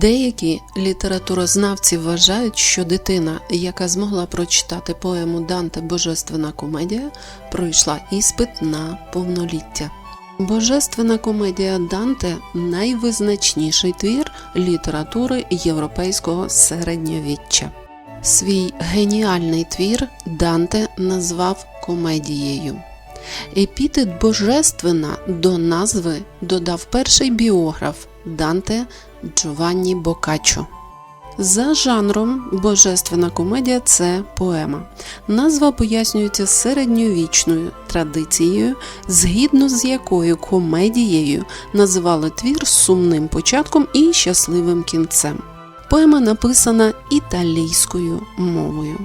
Деякі літературознавці вважають, що дитина, яка змогла прочитати поему Данте Божественна комедія, пройшла іспит на повноліття. Божественна комедія Данте найвизначніший твір літератури європейського середньовіччя. Свій геніальний твір Данте назвав комедією. Епітет Божественна до назви додав перший біограф Данте Джованні Бокаччо. За жанром Божественна комедія це поема. Назва пояснюється середньовічною традицією, згідно з якою комедією називали твір сумним початком і щасливим кінцем. Поема написана італійською мовою,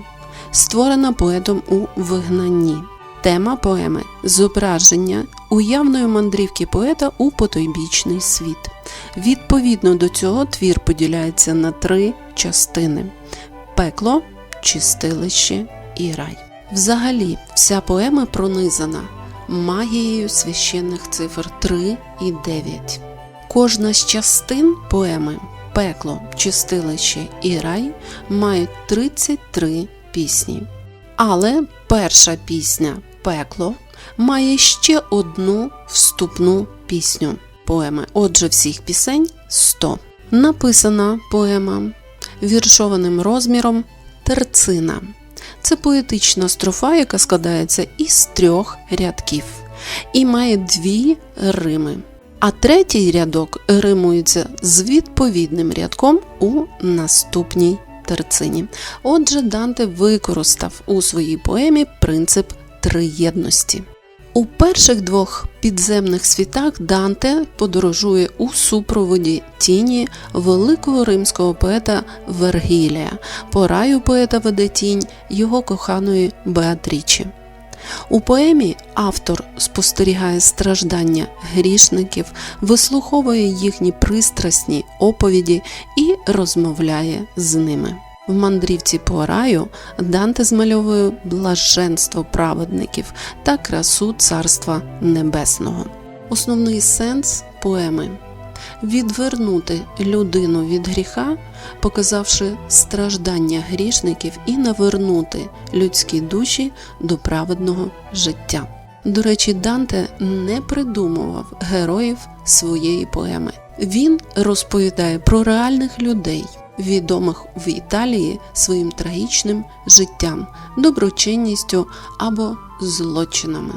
створена поетом у вигнанні. Тема поеми зображення уявної мандрівки поета у потойбічний світ. Відповідно до цього твір поділяється на три частини: пекло, чистилище і рай. Взагалі, вся поема пронизана магією священних цифр 3 і 9. Кожна з частин поеми пекло, чистилище і рай мають 33 пісні. Але перша пісня Пекло має ще одну вступну пісню поеми. Отже, всіх пісень 100. Написана поема віршованим розміром терцина. Це поетична строфа, яка складається із трьох рядків і має дві рими. А третій рядок римується з відповідним рядком у наступній терцині. Отже, Данте використав у своїй поемі принцип триєдності. У перших двох підземних світах Данте подорожує у супроводі тіні великого римського поета Вергілія. По раю поета веде тінь його коханої Беатрічі. У поемі автор спостерігає страждання грішників, вислуховує їхні пристрасні оповіді і розмовляє з ними. В мандрівці по раю Данте змальовує блаженство праведників та красу Царства Небесного. Основний сенс поеми відвернути людину від гріха, показавши страждання грішників і навернути людські душі до праведного життя. До речі, Данте не придумував героїв своєї поеми. Він розповідає про реальних людей, відомих в Італії своїм трагічним життям, доброчинністю або злочинами.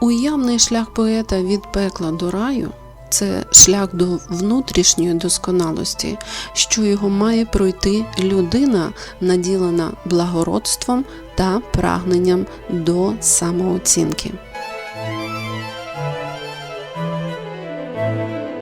Уявний шлях поета від пекла до раю це шлях до внутрішньої досконалості, що його має пройти людина, наділена благородством та прагненням до самооцінки.